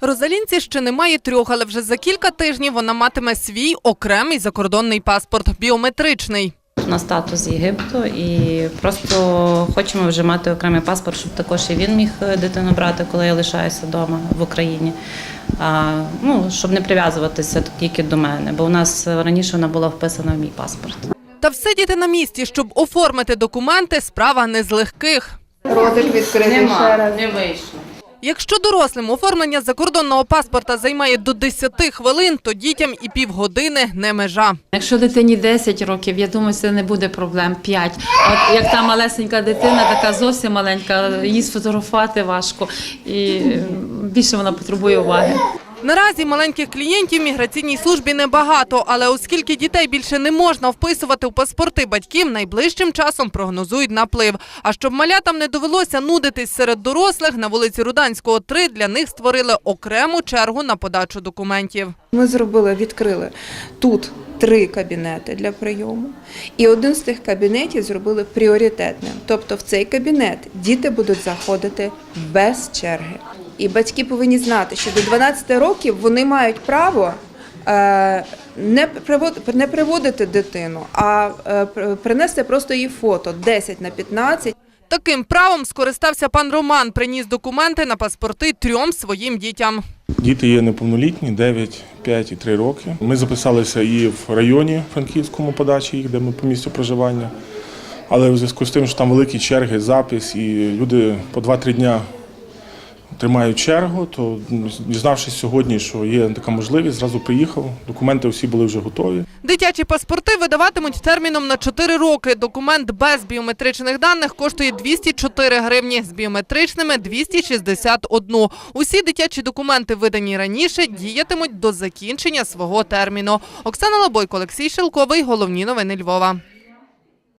Розалінці ще немає трьох, але вже за кілька тижнів вона матиме свій окремий закордонний паспорт біометричний. на статус Єгипту і просто хочемо вже мати окремий паспорт, щоб також і він міг е, дитину брати, коли я лишаюся вдома в Україні. А, ну, щоб не прив'язуватися тільки до мене, бо у нас раніше вона була вписана в мій паспорт. Та всидіти на місці, щоб оформити документи, справа не з легких. Ротик відкритий ще раз. не вийшло. Якщо дорослим оформлення закордонного паспорта займає до 10 хвилин, то дітям і півгодини не межа. Якщо дитині 10 років, я думаю, це не буде проблем 5. От як та малесенька дитина, така зовсім маленька, її сфотографувати важко і більше вона потребує уваги. Наразі маленьких клієнтів міграційній службі небагато, але оскільки дітей більше не можна вписувати в паспорти батьків, найближчим часом прогнозують наплив. А щоб малятам не довелося нудитись серед дорослих, на вулиці Руданського 3 для них створили окрему чергу на подачу документів. Ми зробили, відкрили тут три кабінети для прийому, і один з тих кабінетів зробили пріоритетним. Тобто в цей кабінет діти будуть заходити без черги. І батьки повинні знати, що до 12 років вони мають право. е, Не привод- не приводити дитину, а е, пр- принести просто її фото 10 на 15 Таким правом скористався пан Роман, приніс документи на паспорти трьом своїм дітям. Діти є неповнолітні, 9, 5 і 3 роки. Ми записалися і в районі Франківському подачі їх, де ми по місцю проживання. Але у зв'язку з тим, що там великі черги, запис, і люди по 2-3 дня тримають чергу, то дізнавшись сьогодні, що є така можливість, зразу приїхав. Документи всі були вже готові. Дитячі паспорти видаватимуть терміном на 4 роки. Документ без біометричних даних коштує 204 гривні, з біометричними – 261. Усі дитячі документи, видані раніше, діятимуть до закінчення свого терміну. Оксана Лабойко, Олексій Шелковий. Головні новини Львова.